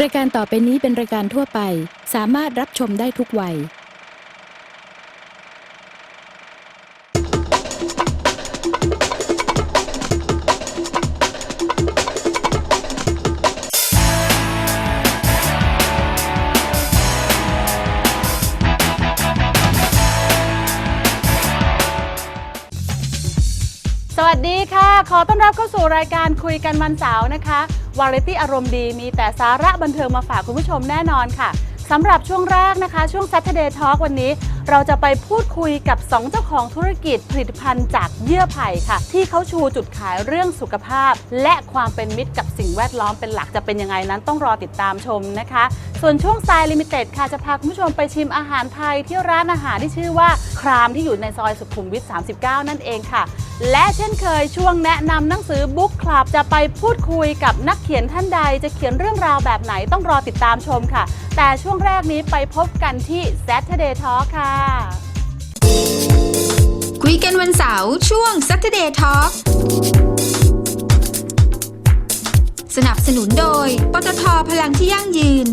รายการต่อไปนี้เป็นรายการทั่วไป สามารถรับชมได้ทุกวัย สวัสดีค่ะ ขอต้อนรับเข้าสู่รายการคุยกันวันเสาร์นะคะ วาไรตี้อารมณ์ดีมีแต่สาระบันเทิงมาฝากคุณผู้ชมแน่นอนค่ะสำหรับช่วงแรกนะคะ ช่วง Saturday Talk วันนี้ เราจะไปพูดคุยกับ 2 เจ้าของธุรกิจผลิตภัณฑ์จากเยื่อไผ่ค่ะ ที่เขาชูจุดขายเรื่องสุขภาพ และความเป็นมิตรกับสิ่งแวดล้อมเป็นหลักจะเป็นยังไงนั้นต้องรอติดตามชมนะคะ ส่วนช่วงสายลิมิเต็ดค่ะจะพาคุณผู้ชมไปชิมอาหารไทยที่ร้านอาหารที่ชื่อว่าครามที่อยู่ในซอยสุขุมวิท 39 นั่นเองค่ะ และเช่นเคยช่วงแนะนำหนังสือบุ๊กคลับจะไปพูดคุยกับนักเขียนท่านใด จะเขียนเรื่องราวแบบไหนต้องรอติดตามชมค่ะ แต่ช่วงแรกนี้ไปพบกันที่ Saturday Talk ค่ะคุยกันวันเสาร์ช่วง Saturday Talk สนับสนุนโดย ปตทพลังที่ยั่งยืน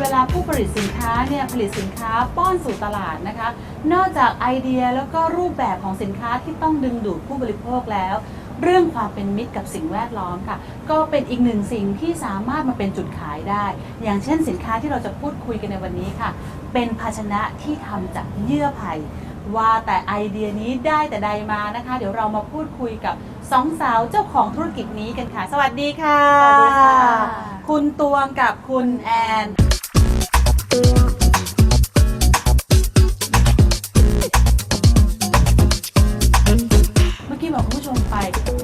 เวลาผู้ผลิตสินค้าเนี่ยผลิตสินค้าป้อนสู่ตลาดนะคะ นอกจากไอเดียแล้วก็รูปแบบของสินค้าที่ต้องดึงดูดผู้บริโภคแล้ว เรื่องความเป็นมิตรกับสิ่งแวดล้อมค่ะ ก็เป็นอีกหนึ่งสิ่งที่สามารถมาเป็นจุดขายได้ อย่างเช่นสินค้าที่เราจะพูดคุยกันในวันนี้ค่ะ เป็นภาชนะที่ทำจากเยื่อไผ่ว่าแต่ไอเดียนี้ได้แต่ใดมานะคะ เดี๋ยวเรามาพูดคุยกับสองสาวเจ้าของธุรกิจนี้กันค่ะ สวัสดีค่ะ สวัสดีค่ะ คุณตวงกับคุณแอน เมื่อกี้บอกคุณผู้ชมไป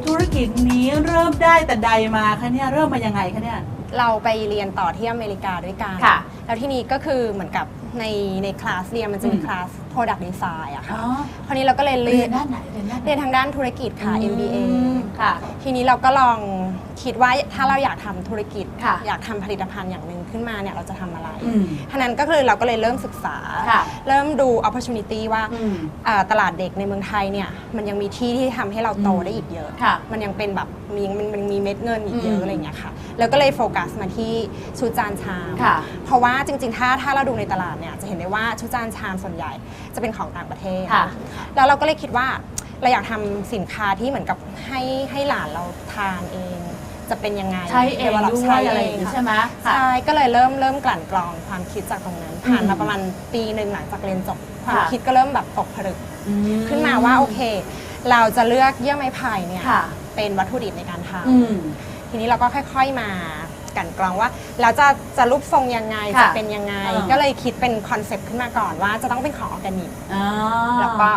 ธุรกิจนี้เริ่มได้แต่ใดมาคะเนี่ยเริ่มมายังไงคะเนี่ย เราไปเรียนต่อที่อเมริกาด้วยกัน ค่ะแล้วที่นี้ก็คือเหมือนกับในในคลาสเรียนมันจะมีอืม คลาส Product Design อะอ๋ค่ะอคราวนี้เราก็เลยเรีเรียยนนด้านไหนเรียนด้านไหนเรียนทางด้านธุรกิจค่ะ MBA ค่ะ ทีนี้เราก็ลองคิดว่าถ้าเราอยากทำธุรกิจ ค่ะ อยากทำผลิตภัณฑ์อย่างหนึ่ง ขึ้นมาเนี่ยเราจะทำอะไรอืมท่านั้นก็คือเราก็เลยเริ่มศึกษาค่ะเริ่มดู opportunity ว่าอืมอ่าตลาดเด็กในเมืองไทยเนี่ยมันยังมีที่ที่ทำให้เราโตอืมได้อีกเยอะค่ะมันยังเป็นแบบมีมันมันมีเม็ดเงินอีกเยอือะมอะไรอย่างเงี้ยค่ะ แล้วก็เลยโฟกัสมาที่ชุดจานชามค่ะเพราะว่าจริงๆ ถ้าถ้าเราดูในตลาดเนี่ยจะเห็นได้ว่าชุดจานชามส่วนใหญ่จะเป็นของต่างประเทศค่ะแล้วเราก็เลยคิดว่าเราอยากทำสินค้าที่เหมือนกับให้ให้หลานเราทานเอง จะเป็นยังไงใช้เอง develop ด้วใช้ยอะไรเออย่างงนี้ค่ะใช่ไหมค่ะ ใช่ก็เลยเริ่มเริ่มกลั่นกรองความคิดจากตรงนั้น ผ่านอืมามประมาณปีหนึ่งหลังจากเรียนจบความค่ะ คิดก็เริ่มแบบตกผลึก อืขึ้นมาว่าโอเค เราจะเลือกเยื่อไม้ไผ่เนี่ยค่ะ เป็นวัตถุดิบในการทอืมำทีนี้เราก็ค่อยๆมากลั่นกรองว่าเราจะจะรูปทรงยังไงค่ะจะเป็นยังไงอ่าก็เลยคิดเป็นคอนเซปต์ขึ้นมาก่อนว่าจะต้องเป็นของออร์แกนิกอ๋อแล้วก็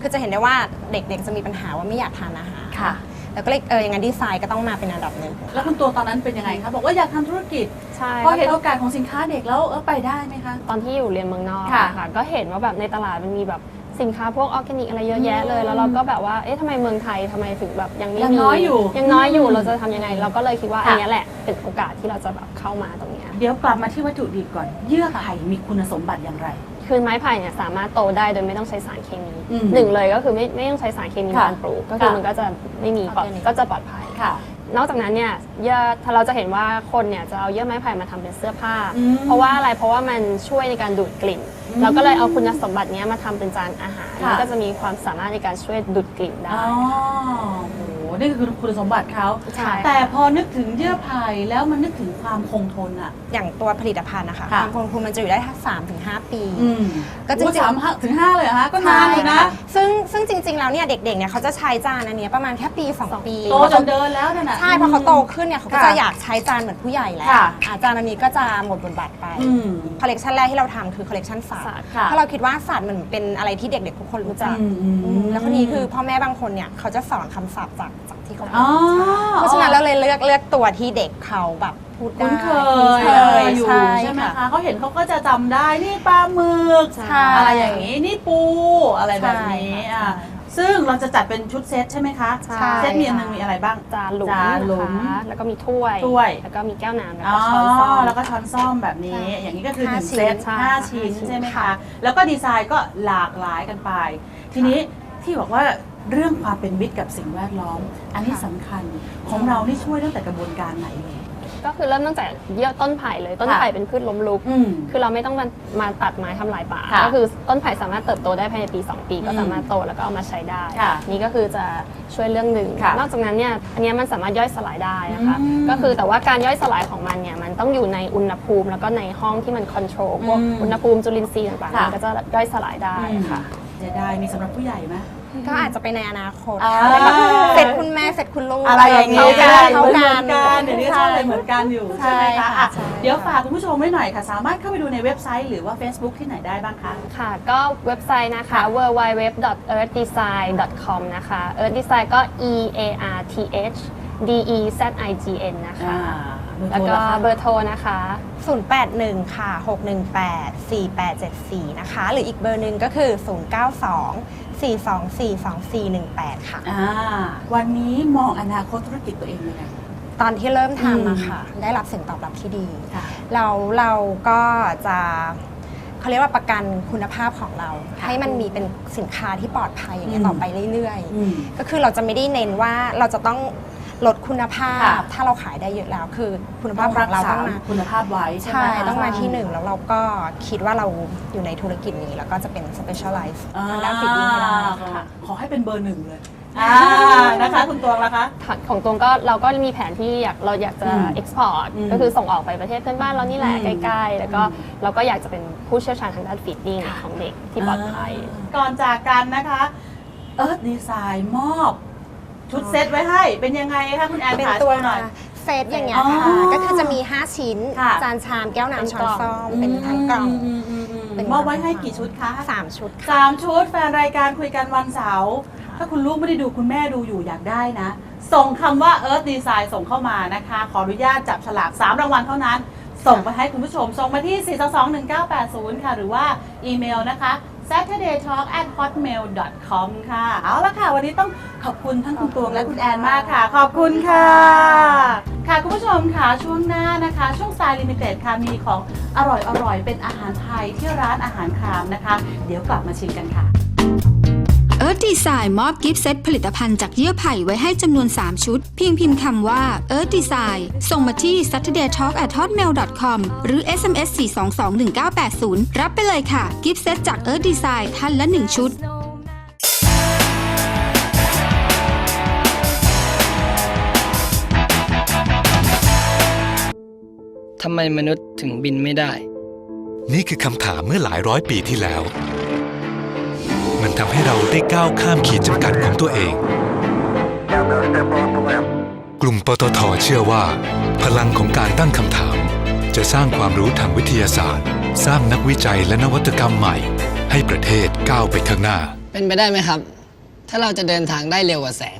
คือจะเห็นได้ว่าเด็กๆจะมีปัญหาว่าไม่อยากทานอาหารค่ะ แล้วก็เลยเอออย่างนั้นดีไซน์ก็ต้องมาเป็นอันดับหนึ่งแล้วคุณตัวตอนนั้นเป็นยังไงคะบอกว่าอยากทำธุรกิจใช่พอเห็นแล้วโอกาสของสินค้าเด็กแล้วเออไปได้ไหมคะ ตอนที่อยู่เรียนเมืองนอกค่ะอะค่ะก็เห็นว่าแบบในตลาดมันมีแบบสินค้าพวกออร์แกนิกอะไรเยอะแยะเลยอืมแล้วเราก็แบบว่า เอ๊ะทำไมเมืองไทยทำไมถึงแบบยังไม่ยังมีน้อยอยู่ ยังน้อยอยู่อืมเราจะทำยังไง เราก็เลยคิดว่าค่ะอันเนี้ยแหละ เป็นโอกาสที่เราจะแบบเข้ามาตรงเนี้ยเดี๋ยวกลับมาที่วัตถุดิบก่อน เยื่อไผ่มีคุณสมบัติอย่างไร คือไม้ไผ่เนี่ยสามารถโตได้โดยไม่ต้องใช้สารเคมีอืมหนึ่งเลยก็คือไม่ไม่ต้องใช้สารเคมีในค่ะการปลูก ก็คือค่ะมันก็จะไม่มีปลอด Organic ก็จะปลอดภัย ค่ะ นอกจากนั้นเนี่ยเยื่อถ้าเราจะเห็นว่าคนเนี่ยจะเอาเยื่อไม้ไผ่มาทำเป็นเสื้อผ้า อืมเพราะว่าอะไรเพราะว่ามันช่วยในการดูดกลิ่นอืมเราก็เลยเอาคุณสมบัติเนี้ยมาทำเป็นจานอาหารค่ะ มันก็จะมีความสามารถในการช่วยดูดกลิ่นได้ อ๋อโห นี่คือคุณสมบัติเขา ใช่ แต่พอนึกถึงเยื่อไผ่แล้วมันนึกถึงความคงทนอะ อย่างตัวผลิตภัณฑ์นะคะค่ะความคงทนมันจะอยู่ได้สามถึงห้าปีอืมก็จริงๆโอ้สามห้าถึงห้าเลยเหรอคะก็นานอยู่นะใช่ค่ซึ่งซึ่งจริง ๆ แล้วเนี่ยเด็กๆ เนี่ยเขาจะใช้จานอันเนี้ยประมาณแค่ปี 2 ปีโตจนเดินแล้วนั่นน่ะ ใช่พอเขาโตขึ้นเนี่ยเขาก็ค่ะจะอยากใช้จานเหมือนผู้ใหญ่แล้วค่ะ อาจานอันนี้ก็จะหมดบทบาทไป อืม คอลเลกชันแรกที่เราทำคือคอลเลกชันศาสตศาสตร์ร์ค่ะ เพราะเราคิดว่าศาสตร์มันเป็นอะไรที่เด็กๆ ทุกคนรู้จักอืมอืมอืมแล้วคนนี้คือพ่อแม่บางคนเนี่ยเขาจะสอนคำศัพท์จากจากที่เขาอ๋อเพราะฉะนั้นเราเลยเลือกเลือกตัวที่เด็กเขาแบบพูดได้คุ้นเคยคุ้นเคยอยู่ใช่ใช่ไหมค่ะ คะเขาเห็นเขาก็จะจำได้นี่ปลาหมึกใช่อะไรอย่างนี้นี่ปูอะไรแบบนี้ใช่อะค่ะซึ่งเราจะจัดเป็นชุดเซตใช่ไหมคะใช่ เซตมีอันหนึงมีอะไรบ้าง จานหลุมจานหลุมนะคะแล้วก็มีถ้วย ถ้วย แล้วก็มีแก้วน้ำแล้วอ๋อก็ช้อนซ่อม แล้วก็ช้อนซ่อมแบบนี้ ใช่อย่างนี้ก็คือหนึ่งห้าชิ้เซนตใช่ห้าค่ะชิ้นห้าชิ้นใช่ไหมคะ ค่ะ แล้วก็ดีไซน์ก็หลากหลายกันไป ทีนี้ที่บอกว่า เรื่องความเป็นมิตรกับสิ่งแวดล้อม อันนี้สำคัญของเรานี่ช่วยตั้งแต่กระบวนการไหนเลย ก็คือเริ่มตั้งแต่เยื่อต้นไผ่เลย ต้นค่ะ ไผ่เป็นพืชล้มลุก อืม คือเราไม่ต้องมามาตัดไม้ทำลายป่า ค่ะก็คือต้นไผ่สามารถเติบโตได้ภายในปี 2 ปีก็อืมสามารถโตแล้วก็เอามาใช้ได้ ค่ะนี่ก็คือจะช่วยเรื่องหนึ่งค่ะนอกจากนั้นเนี่ยอันเนี้ยมันสามารถย่อยสลายได้นะคะอืมก็คือแต่ว่าการย่อยสลายของมันเนี่ยมันต้องอยู่ในอุณหภูมิแล้วก็ในห้องที่มันคอนโทรลพวกอืมอุณหภูมิจุลินทรีย์ต่างๆค่ะมันก็จะย่อยสลายได้ค่ะจะได้มีสำหรับผู้ใหญ่ไหม ก็อาจจะไปในอนาคตอ่าค่ะเสร็จคุณแม่เสร็จคุณลูกอะไรอย่างนี้เข้าก็กัได้นเข้าเหมืกัอนนกันเดี๋ยวนี้ชอบอะไรเหมือนกันอยู่ใช่ไหมใช่คะค่ะอะใช่ เดี๋ยวฝากคุณผู้ชมไว้หน่อยค่ะ สามารถเข้าไปดูในเว็บไซต์หรือว่า Facebook ที่ไหนได้บ้างคะ ค่ะ ก็เว็บไซต์นะคะค่ะ www.earthdesign.com นะคะ Earth Design ก็ e a r t h d e z i g n นะคะ แล้วก็เบอร์โทรนะคะ 081 ค่ะ 618 4874 นะคะ หรืออีกเบอร์หนึ่งก็คือ 092 424 2418 ค่ะอ่าวันนี้มองอนาคตธุรกิจตัวเองยังไงตอนที่เริ่มอืมทำอะค่ะ ได้รับเสียงตอบรับที่ดีค่ะเราเราก็จะเขาเรียกว่าประกันคุณภาพของเราค่ะให้มันมีเป็นสินค้าที่ปลอดภัยอย่างนี้ยอืมต่อไปเรื่อยอืมๆก็คือเราจะไม่ได้เน้นว่าเราจะต้อง ลดคุณภาพค่ะถ้าเราขายได้เยอะแล้ว คือคุณภาพของเราต้องมาคุณภาพไว้ใช่ไหมใช่คะต้องมาที่หนึ่งแล้วเราก็คิดว่าเราอยู่ในธุรกิจนี้ แล้วก็จะเป็น specialize อ่ทางด้านฟิตติ้งให้ได้ค่ะขอให้เป็นเบอร์หนึ่งเลยอ่านะคะคุณตวงล่ะคะของตรงก็เราก็มีแผนที่อยากเราอยากจะอืม export อืมก็คือส่งออกไปประเทศเพื่อนบ้านเรานี่แหละอืมใกล้ๆ แล้วก็อืมเราก็อยากจะเป็นผู้เชี่ยวชาญทางด้านฟีดดิ้งของเด็กที่ปลอดภัย ก่อนจากกันนะคะ เอิร์ธดีไซน์มอบ ชุดเซตไว้ให้ เป็นยังไงคะคุณแอนเป็นขาตัวโชหน่อย เซตอย่างเงี้ยอ๋ค่ะอก็คือจะมี 5 ชิ้น ค่ะ จานชามแก้วเป็นน้ำช้อกนล่องซ่อมเป็นทั้งกล่องมอืมอืมเป็น มอบไว้ให้กี่ชุดคะสามชุดค่ะ สามชุดแฟนรายการคุยกันวันเสาร์ถ้าคุณลูกไม่ได้ดูคุณแม่ดูอยู่อยากได้นะ ส่งคำว่า Earth Design ส่งเข้ามานะคะ ขออนุญาตจับฉลาก 3 รางวัลเท่านั้น ส่งไปให้คุณผู้ชม ส่งมาที่ 4221980 ค่ะ หรือว่าอีเมลนะคะ saturdaytalk at hotmail com ค่ะ เอาละค่ะ วันนี้ต้องขอบคุณทั้งคุณตวงและคุณแอนมากค่ะ ขอบคุณค่ะ ค่ะคุณผู้ชมค่ะช่วงหน้านะคะ ช่วงสายลิมิเต็ดค่ะมีของอร่อยๆเป็นอาหารไทยที่ร้านอาหารครามนะคะ เดี๋ยวกลับมาชิมกันค่ะ เอิร์ธดีไซน์มอบกิฟต์เซตผลิตภัณฑ์จากเยื่อไผ่ไว้ให้จำนวน 3 ชุด เพียงพิมพ์คำว่า Earth Design ส่งมาที่ saturday talk at hotmail com หรือ SMS 4221980 รับไปเลยค่ะ กิฟต์เซตจาก Earth Design ท่านละ 1 ชุด ทำไมมนุษย์ถึงบินไม่ได้ นี่คือคำถามเมื่อหลายร้อยปีที่แล้ว มันทำให้เราได้ก้าวข้ามขีดจำกัดของตัวเอง กลุ่มปตทเชื่อว่า พลังของการตั้งคำถาม จะสร้างความรู้ทางวิทยาศาสตร์ สร้างนักวิจัยและนวัตกรรมใหม่ ให้ประเทศก้าวไปข้างหน้า เป็นไปได้ไหมครับ ถ้าเราจะเดินทางได้เร็วกว่าแสง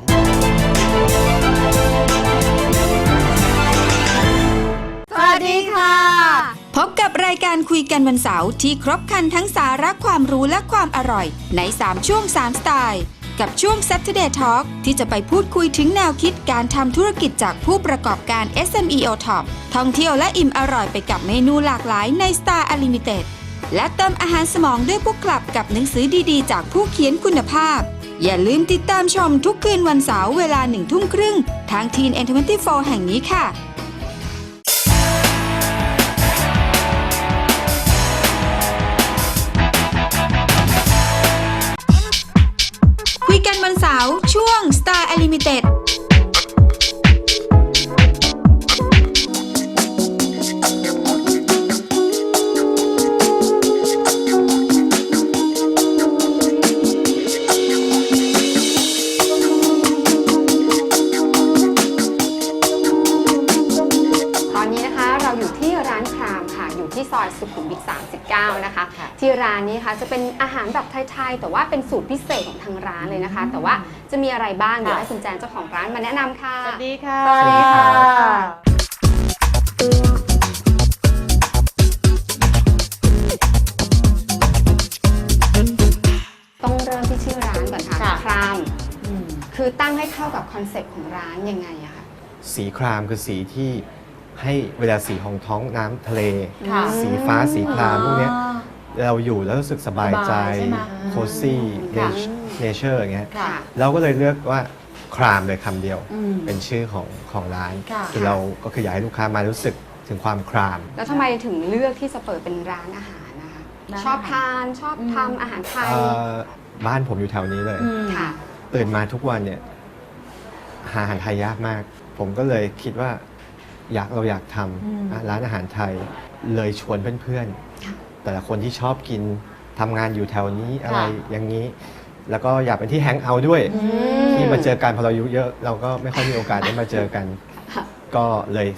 สวัสดีค่ะ พบกับรายการคุยกันวันเสาร์ที่ครบครันทั้งสาระความรู้และความอร่อย ใน 3 ช่วง 3 สไตล์ กับช่วง Saturday Talk ที่จะไปพูดคุยถึงแนวคิดการทำธุรกิจจากผู้ประกอบการ SME o t o p ท่องเที่ยวและอิ่มอร่อยไปกับเมนูหลากหลายใน Star Unlimited และเติมอาหารสมองด้วยพวกกลับกับหนังสือดีๆ จากผู้เขียนคุณภาพ อย่าลืมติดตามชมทุกคืนวันเสาร์เวลาหนึ่งทุ่มครึ่งทางทีนเอ็นทเวนตี้โฟแห่งนี้ค่ะ เสาร์ช่วง Star Unlimited จะเป็นอาหารแบบไทยๆแต่ว่าเป็นสูตรพิเศษของทางร้านเลยนะคะ แต่ว่าจะมีอะไรบ้างเดี๋ยวให้คุณแจนเจ้าของร้านมาแนะนำค่ะ สวัสดีค่ะสวัสดีค่ะ ต้องเริ่มที่ชื่อร้านก่อนค่ะค่ะ ครามคือตั้งให้เข้ากับคอนเซ็ปต์ของร้านยังไงอะคะสีครามคือสีที่ให้เวลาสีของท้องน้ำทะเล ค่ะ สีฟ้าสีครามพวกเนี้ยอ๋อ เราอยู่แล้วรู้สึกสบายใจสบายใช่ไหมโคซี่ค่ะ เนเชอร์อย่างเงี้ยค่ะ เราก็เลยเลือกว่าครามเลยคำเดียว อืม เป็นชื่อของของร้านค่ะ อเราก็คืออยากให้ลูกค้ามารู้สึกถึงความคราม แล้วทำไมถึงเลือกที่จะเปิดเป็นร้านอาหารนะคะ ร้านอาหาร ชอบทานชอบทำอาหารไทยเอ่อบ้านผมอยู่แถวนี้เลย อืม ค่ะ ตื่นมาทุกวันเนี่ยหาอาหารไทยยากมาก ผมก็เลยคิดว่าอยากเราอยากทอืมำอะร้านอาหารไทยเลยชวนเพื่อนๆ แต่ละคนที่ชอบกินทำงานอยู่แถวนี้อะไรอย่างนี้ แล้วก็อยากเป็นที่แฮงเอาท์ด้วย ที่มาเจอกันพอเราอายุเยอะเราก็ไม่ค่อยมีโอกาสได้มาเจอกัน ก็เลย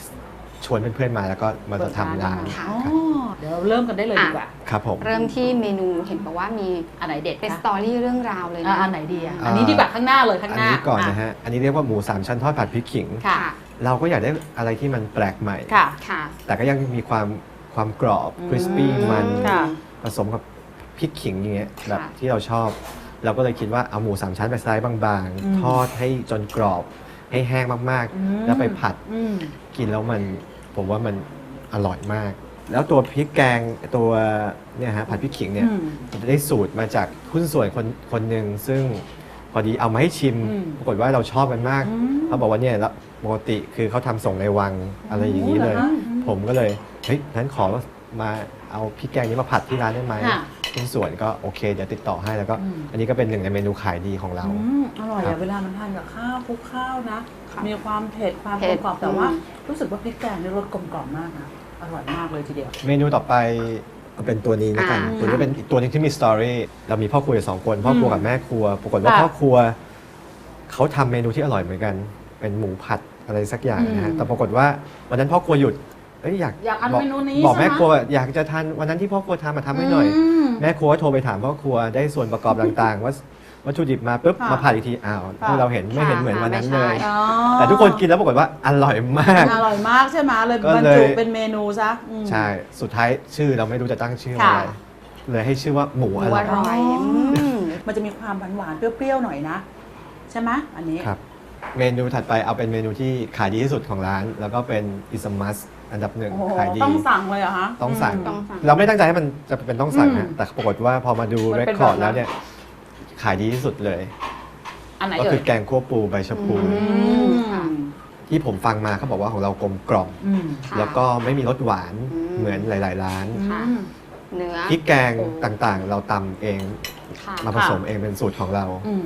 ชวนเพื่อนๆมาแล้วก็มาทำร้านค่ะอ๋อครับเดี๋ยวเราเริ่มกันได้เลยดีกว่า ครับผม เริ่มที่เมนูเห็นบอกว่ามีอันไหนเด็ดเป็นคะสตอรี่เรื่องราวเลยอะนะ อันไหนดีอะอ่าอันนี้ดีกว่าข้างหน้าเลยข้างอันหน้านี้ก่อนนะฮะ อันนี้เรียกว่าหมูสามชั้นทอดผัดพริกขิง ค่ะ เราก็อยากได้อะไรที่มันแปลกใหม่ ค่ะ ค่ะ แต่ก็ยังมีความ ความกรอบอืมคริสปี้มันค่ะผสมกับพริกขิงอย่างเงี้ยค่ะแบบที่เราชอบ เราก็เลยคิดว่าเอาหมูสามชั้นไปสไลด์บางอืมๆทอดให้จนกรอบให้แห้งมากอืมๆแล้วไปผัดอืมกินแล้วมันผมว่ามันอร่อยมาก แล้วตัวพริกแกงตัวเนี่ยฮะผัดพริกขิงเนี่ยอืมผมได้สูตรมาจากหุ้นส่วนคนคนหนึ่งซึ่งพอดีเอามาให้ชิมอืมปรากฏว่าเราชอบกันมากอืมเขาบอกว่าเนี่ยแล้วปกติคือเขาทำส่งในวังอะไรอย่างนี้เลยโอ้เหรอคะ ผมก็เลยเฮ้ยนั้นขอมาเอาพริกแกงนี้มาผัดที่ร้านได้ไหมค่ะหุ้นส่วนก็โอเคเดี๋ยวติดต่อให้แล้วก็ อืม อันนี้ก็เป็นหนึ่งในเมนูขายดีของเรา อืมอร่อยครัอะบ เวลามันทานกับข้าวคลุกข้าวนะ ค่ะมีความเผ็ดความเผ็กลดมกล่อมแต่ว่า อืม รู้สึกว่าพริกแกงนี่รสกลมกล่อมมากนะอร่อยมากเลยทีเดียว เมนูต่อไปก็เป็นตัวนี้แล้วกันอ่าตัวนี้เป็นอีกตัวหนึงที่มีสตอรี่เรามีพ่อครัวอยู่สองคนพ่อครัวกับแม่ครัว ปรากฏว่าค่ะ พ่อครัวเขาทำเมนูที่อร่อยเหมือนกัน เป็นหมูผัดอะไรสักอย่างนะฮะอืม แต่ปรากฏว่าวันนั้นพ่อครัวหยุด เอ้ยอยากอยากอันบอกเมนูนี้บอกใช่ไหม แม่ครัวอยากจะทานวันนั้นที่พ่อครัวทำมาทำให้หน่อย ม แม่ครัวก็โทรไปถามพ่อครัวได้ส่วนประกอบต่างๆว่าวัตถุดิบมาปุ๊บค่ะมาผัดอีกทีอ้าวค่ะพวกเราเห็นไม่เห็นเหมือนวันนั้นเลยไม่ใช่อ๋อแต่ทุกคนกินแล้วปรากฏว่าอร่อยมาก อร่อยมากใช่ไหมเลยก็บรรเลยจุเป็นเมนูซะอืม ใช่สุดท้ายชื่อเราไม่รู้จะตั้งชื่อค่ะอะไรเลยให้ชื่อว่าหมูหอมูร่ออยร่อยอ๋ออืมมันจะมีความหวานๆเปรี้ยวๆหน่อยนะ ใช่ไหมอันนี้ ครับ เมนูถัดไปเอาเป็นเมนูที่ขายดีที่สุดของร้าน แล้วก็เป็นอิสมัส อันดับหนึ่งโอ้โหขายดี ต้องสั่งเลยเหรอคะ ต้องสั่งมต้องสั่ง เราไม่ตั้งใจให้มันจะเป็นต้องสั่งอืนะมแต่ปรากฏว่าพอมาดูมันเรคเป็นคอร์ดแบบนั้น แล้วเนี่ยขายดีที่สุดเลย อันไหนก็เอ่คืยอแกงคั่วปูใบชะพู อื มค่ะที่ผมฟังมาเขาบอกว่าของเรากลมกล่อม อืม ค่ะ แล้วก็ไม่มีรสหวานอืม เหมือนหลาย ๆ ร้านค่ะ อืม เนื้อพริกแกงต่างๆ เราตำเองค่ะมาผสมเองเป็นสูตรของเราอืม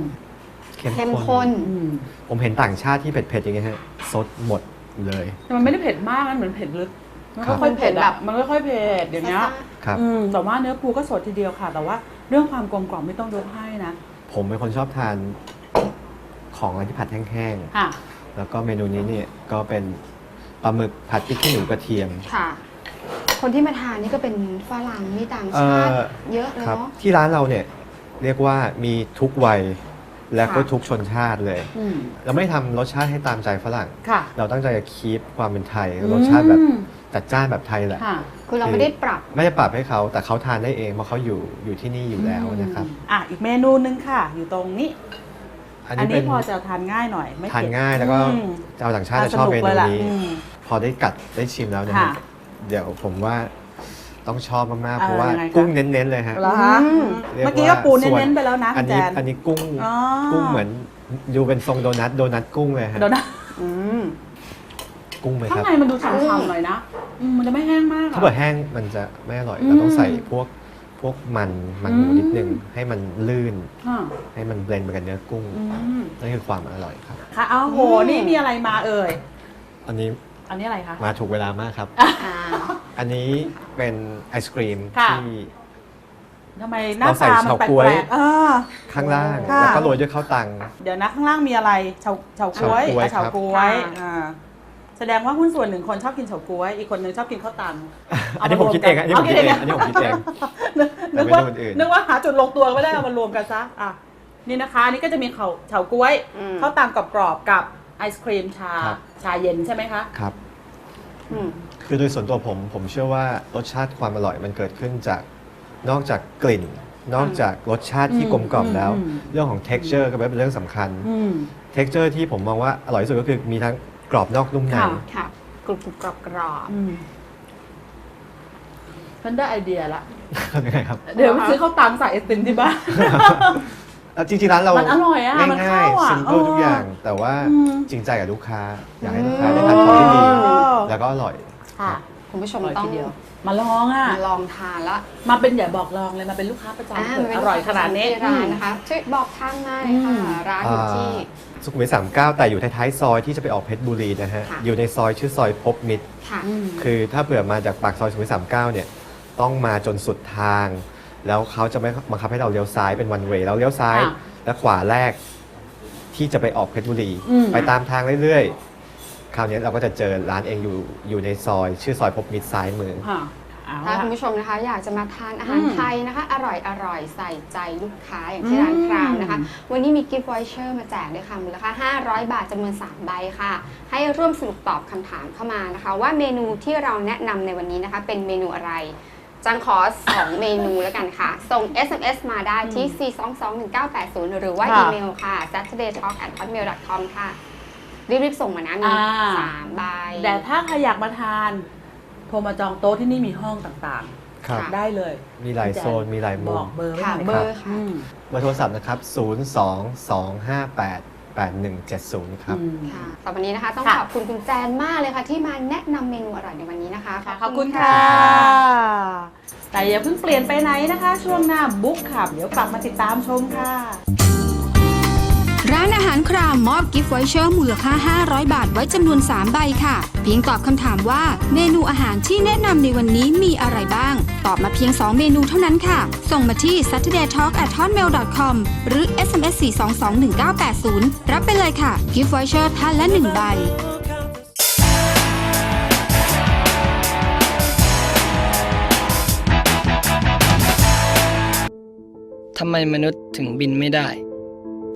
เข้มข้น อืม ผมเห็นต่างชาติที่เผ็ด ๆ อย่างเงี้ยฮะซดหมด เลย แต่มันไม่ได้เผ็ดมากนะเหมือนเผ็ดลึกมันครับค่อยๆเผ็ดแบแบบบมันค่อยๆเผ็ดเดี๋ยวนี้ครับอืมแต่ว่าเนื้อปูก็สดทีเดียวค่ะ แต่ว่าเรื่องความกลมกล่อมไม่ต้องยกให้นะ ผมเป็นคนชอบทานของอะไรที่ผัดแห้งค่ะๆแล้วก็เมนูนี้เนี่ยก็เป็นปลาหมึกผัดพริกขี้หนูกระเทียมค่ะ คนที่มาทานนี่ก็เป็นฝรั่งมีต่างเอ่ชาติอเยอะเลยครับเนาะที่ร้านเราเนี่ยเรียกว่ามีทุกวัย และก็ค่ะทุกชนชาติเลย อืม เราไม่ได้ทำรสชาติให้ตามใจฝรั่ง ค่ะ เราตั้งใจจะคีปความเป็นไทย รสชาติแบบอืม จัดจ้านแบบไทยแหละ ค่ะ คือเราไม่ได้ปรับไม่ได้ปรับให้เขาแต่เขาทานได้เองเพราะเขาอยู่อยู่ที่นี่อยู่แล้วนะครับ อะ อีกเมนูหนึงค่ะ อยู่ตรงนี้ อันอันนี้นี้เป็นพอจะทานง่ายหน่อย ไม่ทานเผ็ดง่ายแล้วก็อืมชาวต่างชาติจะชอบเมสนูเลยล่ะนี้ อืม พอได้กัดได้ชิมแล้วเนะค่ะ เดี๋ยวผมว่า ต้องชอบมากๆเออเพราะว่ายังไงคะกุ้งเน้นๆเลยฮะเหรอคะอืมเรียกว่าเมื่อกี้ก็ปูส่วนเน้นๆไปแล้วนะอันแจนี้นอันนี้กุ้งอ๋อ กุ้งเหมือนดูเป็นทรงโดนัทโดนัทกุ้งเลยฮะเดี๋ยวนะอืมกุ้งไหมคข้างรับในมันดูฉ่ำๆหน่อยนะอืมมันจะไม่แห้งมากอะ ถ้าเกิดแห้งมันจะไม่อร่อยอืมเราต้องใส่พวกพวกมันมันหมูอืม นิดนึงให้มันลื่น อ่าให้มันเบลนด์ไปกับเนื้อกุ้งอืมนั่นคือความอร่อยครับ ค่ะเอาโหนี่มีอะไรมาเอ่ย อันนี้ อันนี้อะไรคะ มาถูกเวลามากครับ อ่า อันนี้เป็นไอศครีมค่ะ ที่ ทำไมหน้าเราใส่ตามันเฉาแปก๊วย ลกๆอ่าข้างล่าง ค่ะ แล้วก็โรยด้วยข้าวตัง เดี๋ยวนะข้างล่างมีอะไรเฉาเฉาก๊วยเฉาก๊วยอะเฉาครับ ก๊วยค่ะ อ่าแสดงว่าหุ้นส่วนหนึ่งคนชอบกินเฉาก๊วย อีกคนหนึ่งชอบกินข้าวตัง อันนี้ผมคิดเองอันนี้ผมคิดเองอันนี้ผมคิดเองนึกแต่นึกไม่ว่าได้คนอื่น นึกว่าหาจุดลงตัวไม่ได้เอามารวมกันซะอะนี่นะคะอันนี้ก็จะมีเขาเฉาก๊วยอืม ข้าวตังกรอบๆกับไอศครีมชาครับชาเย็นใช่ไหมคะ ครับอืม คือโดยส่วนตัวผมผมเชื่อว่ารสชาติความอร่อยมันเกิดขึ้นจากนอกจากกลิ่น นอกจากรสชาติที่อืมกลมกล่อมแล้วอืมเรื่องของ texture ก็เป็นเรื่องสำคัญอืมเท็กเจอร์ที่ผมมองว่าอร่อยที่สุดก็คือมีทั้งกรอบนอกนุ่มในค่ะค่ะกรุบกรุบกรอบกรอบอืมฉันได้ไอเดียละยังไงครับเดี๋ยวไปซื้อข้าวตังใส่ไอติมที่บ้านแล้ว จริงๆร้านเรามันอร่อยอะมันง่ายเข้าอะๆซิมเปิลเออทุกอย่าง แต่ว่าอืม จริงใจกับลูกค้า อยากให้ลูกค้าได้ทานของที่ดีอ๋อแล้วก็อร่อย ค่ะ คุณผู้ชอมร่อยต้องทีเดียว มาลองอะ มาลองทานแล้วมาเป็นอย่าบอกลองเลยมาเป็นลูกค้าประจำเถอะเป็อร่อยขนาดนี้ที่ร้านนะคะช่วยบอกทางมาเลยค่ะอืม ร้านอยู่ที่ สุขุมวิทสามเก้าแต่อยู่ท้ายๆซอยที่จะไปออกเพชรบุรีนะฮะ ค่ะ อยู่ในซอยชื่อซอยพบมิตร ค่ะคือถ้าเผื่อมาจากปากซอยสุขุมวิทสามเก้าเนี่ย ต้องมาจนสุดทาง แล้วเขาจะไม่บังคับให้เราเลี้ยวซ้ายเป็นวันเวย์เราเลี้ยวซ้ายค่ะและขวาแรกที่จะไปออกเพชรบุรี อืม ไปตามทางเรื่อยๆ คราวนี้เราก็จะเจอร้านเองอยู่อยู่ในซอย ชื่อซอยพบมิตรซ้ายมือ ค่ะเอาถ้าละ คุณผู้ชมนะคะอยากจะมาทานอาหารอืมไทยนะคะ อร่อยอร่อยใส่ใจลูกค้าอย่างที่ร้านครามนะคะวันนี้มีกิฟต์วอยเชอร์มาแจกด้วยค่ะมูลค่า 500 บาทจำนวน 3 ใบค่ะ ให้ร่วมสนุกตอบคำถามเข้ามานะคะ ว่าเมนูที่เราแนะนำในวันนี้นะคะ เป็นเมนูอะไร จังขอ 2 เมนูแล้วกันค่ะ ส่ง SMS มาได้ที่ 4221980 หรือว่าค่ะอีเมลค่ะ saturdaytalk@hotmail.com ค่ะ รีบๆส่งมานะมีอ่า สามใบ แต่ถ้าใครอยากมาทาน โทรมาจองโต๊ะที่นี่มีห้องต่างครับ ค่ะ ๆ ได้เลยมีหลายโซน มีหลายบมุอมกเบอร์ไว้ค่ะหน่อยเบอร์ค่ะ อืม เบอร์โทรศัพท์นะครับ 022588170 ครับอืมค่ะต่อวันนี้นะคะ ต้องค่ะขอบคุณคุณแจนมากเลยค่ะ ที่มาแนะนำเมนูอร่อยในวันนี้นะคะขอบคุณค่ะ แต่อย่าเพิ่งเปลี่ยนไปไหนนะคะ ช่วงหน้าบุ๊กขับเดี๋ยวกลับมาติดตามชมค่ะ ร้านอาหารครามมอบกิฟต์ไวเชอร์มูลค่า 500 บาทไว้จำนวน 3 ใบค่ะ เพียงตอบคำถามว่าเมนูอาหารที่แนะนำในวันนี้มีอะไรบ้าง ตอบมาเพียง 2 เมนูเท่านั้นค่ะ ส่งมาที่ saturday talk at hotmail com หรือ sms 4221980 รับไปเลยค่ะ กิฟต์ไวเชอร์ท่านละ 1 ใบทำไมมนุษย์ถึงบินไม่ได้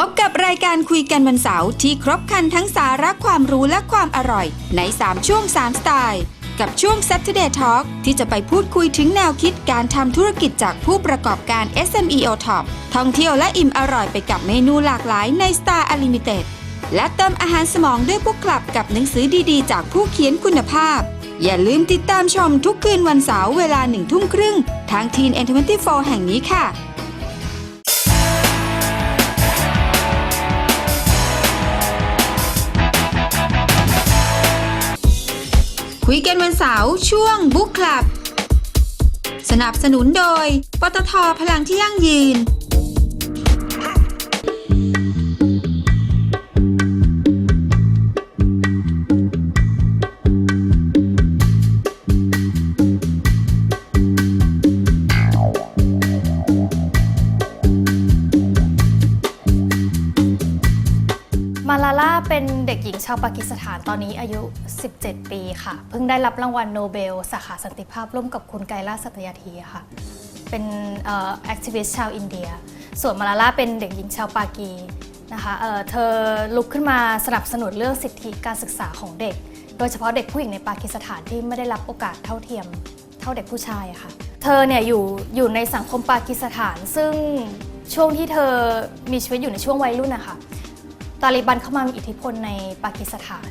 พบกับรายการคุยกันวันเสาร์ที่ครบครันทั้งสาระความรู้และความอร่อย ใน 3 ช่วง 3 สไตล์ กับช่วง Saturday Talk ที่จะไปพูดคุยถึงแนวคิดการทำธุรกิจจากผู้ประกอบการ SME o t o p ท่องเที่ยวและอิ่มอร่อยไปกับเมนูหลากหลายใน Star Unlimited และเติมอาหารสมองด้วยพวกคลับกับหนังสือดีๆ จากผู้เขียนคุณภาพ อย่าลืมติดตามชมทุกคืนวันเสาร์เวลาหนึ่งทุ่มครึ่งทางทีนเอ็นทแห่งนี้ค่ะ คุยกันวันเสาร์ช่วงบุ๊กคลับ สนับสนุนโดย ปตทพลังที่ยั่งยืน มาร่าเป็นเด็กหญิงชาวปากีสถานตอนนี้อายุ 17 ปีค่ะ เพิ่งได้รับรางวัลโนเบล สาขาสันติภาพร่วมกับคุณไกลาสัตยาธีค่ะ เป็นแอคทิวิสต์ชาวอินเดีย ส่วนมาลาล่าเป็นเด็กหญิงชาวปากีนะคะเเธอลุกขึ้นมาสนับสนุนเรื่องสิทธิการศึกษาของเด็ก โดยเฉพาะเด็กผู้หญิงในปากีสถานที่ไม่ได้รับโอกาสเท่าเทียมเท่าเด็กผู้ชายค่ะ เธอเนี่ยอยู่อยู่ในสังคมปากีสถาน ซึ่งช่วงที่เธอมีชีวิตอยู่ในช่วงวัยรุ่นนะคะ ตาลิบันเข้ามามีอิทธิพลในปากีสถาน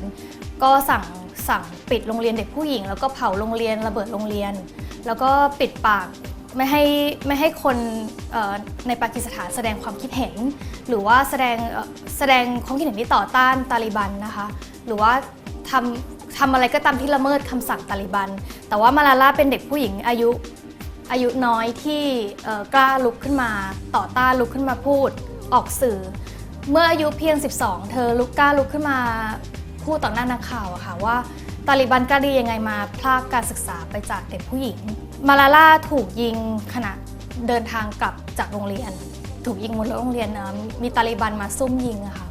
ก็สั่งสั่งปิดโรงเรียนเด็กผู้หญิง แล้วก็เผาโรงเรียนระเบิดโรงเรียน แล้วก็ปิดปากไม่ให้ไม่ให้คนในปากีสถานแสดงความคิดเห็น หรือว่าแสดงแสดงความคิดเห็นที่ต่อต้านตาลิบันนะคะหรือว่าทำทำอะไรก็ตามที่ละเมิดคำสั่งตาลิบัน แต่ว่ามาลาลาเป็นเด็กผู้หญิงอายุอายุน้อยที่กล้าลุกขึ้นมาต่อต้านลุกขึ้นมาพูดออกสื่อ เมื่ออายุเพียง 12 เธอลุกกล้าลุกขึ้นมาพูดต่อหน้านักข่าวอะค่ะว่าตาลิบันกล้าดียังไงมาพลากการศึกษาไปจากเด็กผู้หญิง มาลาล่าถูกยิงขณะเดินทางกลับจากโรงเรียน ถูกยิงบนรถโรงเรียนนะมีตาลิบันมาซุ่มยิงอะค่ะ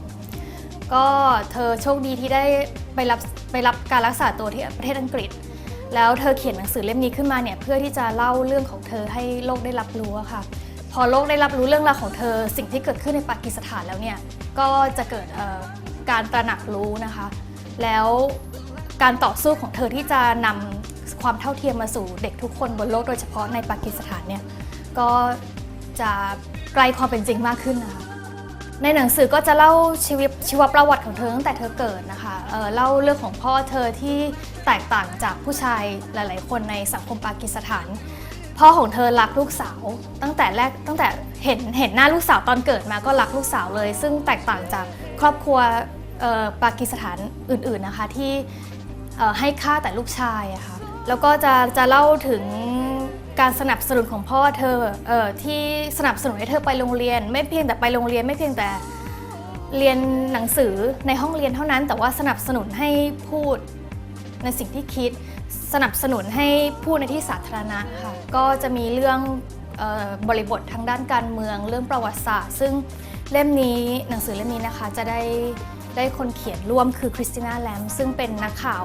ก็เธอโชคดีที่ได้ไปรับไปรับการรักษาตัวที่ประเทศอังกฤษ แล้วเธอเขียนหนังสือเล่มนี้ขึ้นมาเนี่ยเพื่อที่จะเล่าเรื่องของเธอให้โลกได้รับรู้อะค่ะ พอโลกได้รับรู้เรื่องราวของเธอ สิ่งที่เกิดขึ้นในปากีสถานแล้วเนี่ยก็จะเกิดการตระหนักรู้นะคะ แล้วการต่อสู้ของเธอที่จะนำความเท่าเทียมมาสู่เด็กทุกคนบนโลกโดยเฉพาะในปากีสถานเนี่ยก็จะใกล้ความเป็นจริงมากขึ้นนะคะในหนังสือก็จะเล่าชีวิตชีวประวัติของเธอตั้งแต่เธอเกิดนะคะเเล่าเรื่องของพ่อเธอที่แตกต่างจากผู้ชายหลาย ๆ คนในสังคมปากีสถาน พ่อของเธอรักลูกสาว ตั้งแต่แรกตั้งแต่เห็นเห็นหน้าลูกสาวตอนเกิดมาก็รักลูกสาวเลย ซึ่งแตกต่างจากครอบครัวปากีสถานอื่นๆนะคะที่ให้ค่าแต่ลูกชายอะค่ะแล้วก็จะจะเล่าถึงการสนับสนุนของพ่อเธอเออที่สนับสนุนให้เธอไปโรงเรียน ไม่เพียงแต่ไปโรงเรียนไม่เพียงแต่เรียนหนังสือในห้องเรียนเท่านั้น แต่ว่าสนับสนุนให้พูดในสิ่งที่คิด สนับสนุนให้พูดในที่สาธารณะค่ะก็จะมีเรื่องออบริบททางด้านการเมืองเรื่องประวัติศาสตร์ ซึ่งเล่มนี้หนังสือเล่มนี้นะคะจะได้ได้คนเขียนร่วมคือคริสติน่าแลมซึ่งเป็นนักข่าว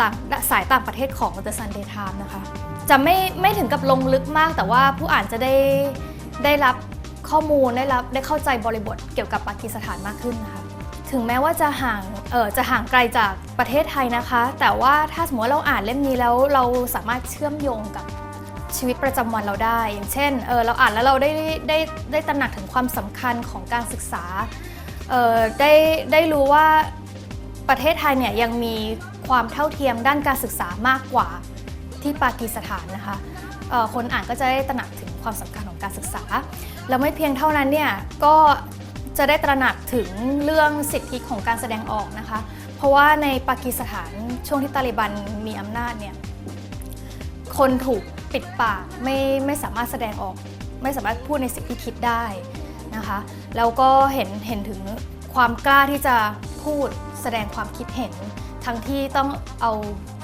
ต่างสายต่างประเทศของ The Sunday Times นะคะ จะไม่ไม่ถึงกับลงลึกมาก แต่ว่าผู้อ่านจะได้ได้รับข้อมูลได้รับได้เข้าใจบริบทเกี่ยวกับปากีสถานมากขึ้นนะคะ ถึงแม้ว่าจะห่างเออจะห่างไกลจากประเทศไทยนะคะ แต่ว่าถ้าสมมติเราอ่านเล่มนี้แล้วเราสามารถเชื่อมโยงกับชีวิตประจำวันเราได้ อย่างเช่นเออเราอ่านแล้วเราได้ได้ได้ตระหนักถึงความสำคัญของการศึกษาเออได้ได้รู้ว่าประเทศไทยเนี่ยยังมีความเท่าเทียมด้านการศึกษามากกว่าที่ปากีสถานนะคะคนอ่านก็จะได้ตระหนักถึงความสำคัญของการศึกษา แล้วไม่เพียงเท่านั้นเนี่ยก็ จะได้ตระหนักถึงเรื่องสิทธิของการแสดงออกนะคะ เพราะว่าในปากีสถานช่วงที่ตาลิบันมีอำนาจเนี่ยคนถูกปิดปากไม่ไม่สามารถแสดงออก ไม่สามารถพูดในสิ่งที่คิดได้นะคะแล้วก็เห็นเห็นถึงความกล้าที่จะพูดแสดงความคิดเห็น ทั้งที่ต้องเอา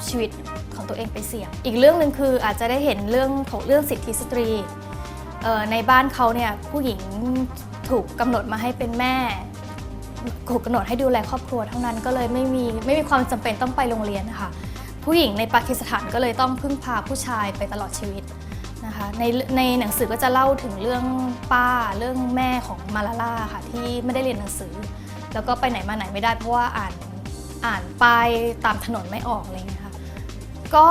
ชีวิตของตัวเองไปเสี่ยง อีกเรื่องหนึ่งคืออาจจะได้เห็นเรื่องของเรื่องสิทธิสตรีในบ้านเขาเนี่ยผู้หญิง ถูกกำหนดมาให้เป็นแม่ ถูกกำหนดให้ดูแลครอบครัวเท่านั้นก็เลยไม่มีไม่มีความจำเป็นต้องไปโรงเรียนนะคะผู้หญิงในปากีสถานก็เลยต้องพึ่งพาผู้ชายไปตลอดชีวิตนะคะในในหนังสือก็จะเล่าถึงเรื่องป้าเรื่องแม่ของมาลาล่าค่ะที่ไม่ได้เรียนหนังสือ แล้วก็ไปไหนมาไหนไม่ได้เพราะว่าอ่านอ่านป้ายตามถนนไม่ออกอะไรอย่างเงี้ยค่ะก็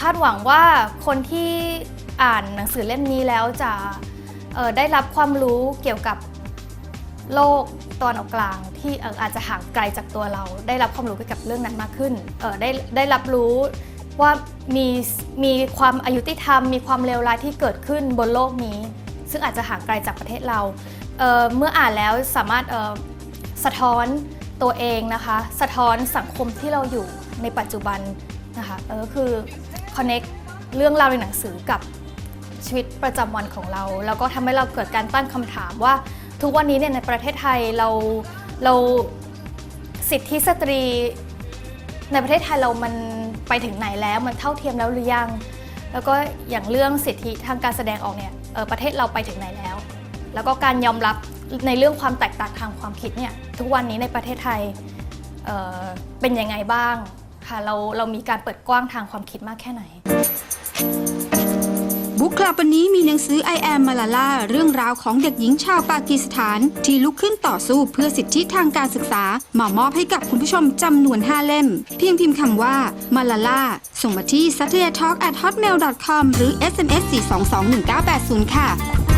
คาดหวังว่าคนที่อ่านหนังสือเล่มนี้แล้วจะได้รับความรู้เกี่ยวกับ โลกตอนออกกลางที่อาจจะห่างไกลจากตัวเรา ได้รับความรู้เกี่ยวกับเรื่องนั้นมากขึ้นได้ได้รับรู้ว่ามีมีความอายุติธรรม มีความเลวร้ายที่เกิดขึ้นบนโลกนี้ ซึ่งอาจจะห่างไกลจากประเทศเราเเมื่ออ่านแล้วสามารถสะท้อนตัวเองนะคะ สะท้อนสังคมที่เราอยู่ในปัจจุบันนะคะเออคือ connect เรื่องราวในหนังสือกับชีวิตประจำวันของเรา แล้วก็ทำให้เราเกิดการตั้งคำถามว่า ทุกวันนี้เนี่ยในประเทศไทยเราเราสิทธิสตรี ในประเทศไทยเรามันไปถึงไหนแล้วมันเท่าเทียมแล้วหรือยัง แล้วก็อย่างเรื่องสิทธิทางการแสดงออกเนี่ยออประเทศเราไปถึงไหนแล้ว แล้วก็การยอมรับในเรื่องความแตกต่างทางความคิดเนี่ยทุกวันนี้ในประเทศไทยเออเป็นยังไงบ้างค่ะเราเรามีการเปิดกว้างทางความคิดมากแค่ไหน บุ๊กคลับวันนี้มีหนังสือ I am Malala เรื่องราวของเด็กหญิงชาวปากีสถาน ที่ลุกขึ้นต่อสู้เพื่อสิทธิทางการศึกษา มามอบให้กับคุณผู้ชมจำนวน 5 เล่ม เพียงพิมพ์คำว่า Malala ส่งมาที่ saturday talk at hotmail com หรือ sms 4221980 ค่ะ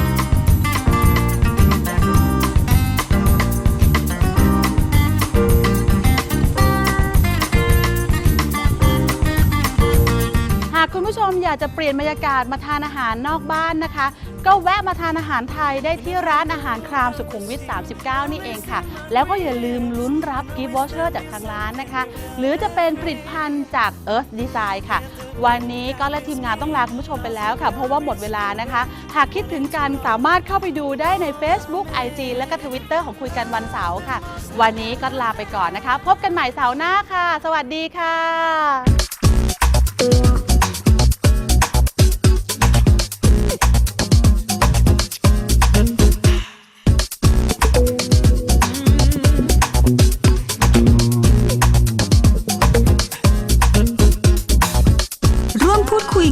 ากคุณผู้ชมอยากจะเปลี่ยนบรรยากาศมาทานอาหารนอกบ้านนะคะ ก็แวะมาทานอาหารไทยได้ที่ร้านอาหารครามสุขุมวิท 39 นี่เองค่ะ แล้วก็อย่าลืมลุ้นรับกิฟต์วอเชอร์จากทางร้านนะคะ หรือจะเป็นผลิตภัณฑ์จาก Earth Design ค่ะ วันนี้ก็และทีมงานต้องลาคุณผู้ชมไปแล้วค่ะ เพราะว่าหมดเวลานะคะ หากคิดถึงกันสามารถเข้าไปดูได้ใน Facebook IG และก็ Twitter ของคุยกันวันเสาร์ค่ะ วันนี้ก็ลาไปก่อนนะคะ พบกันใหม่เสาร์หน้าค่ะ สวัสดีค่ะ Thank you.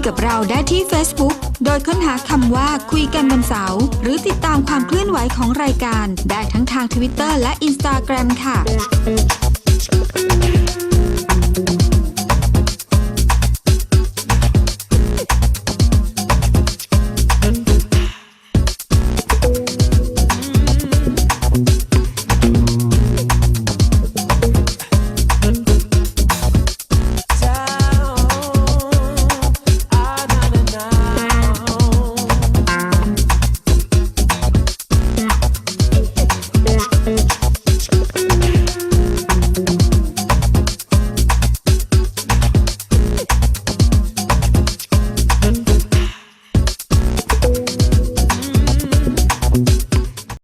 กับเราได้ที่ Facebook โดยค้นหาคำว่าคุยกันวันเสาร์หรือติดตามความเคลื่อนไหวของรายการ ได้ทั้งทาง Twitter และ Instagram ค่ะ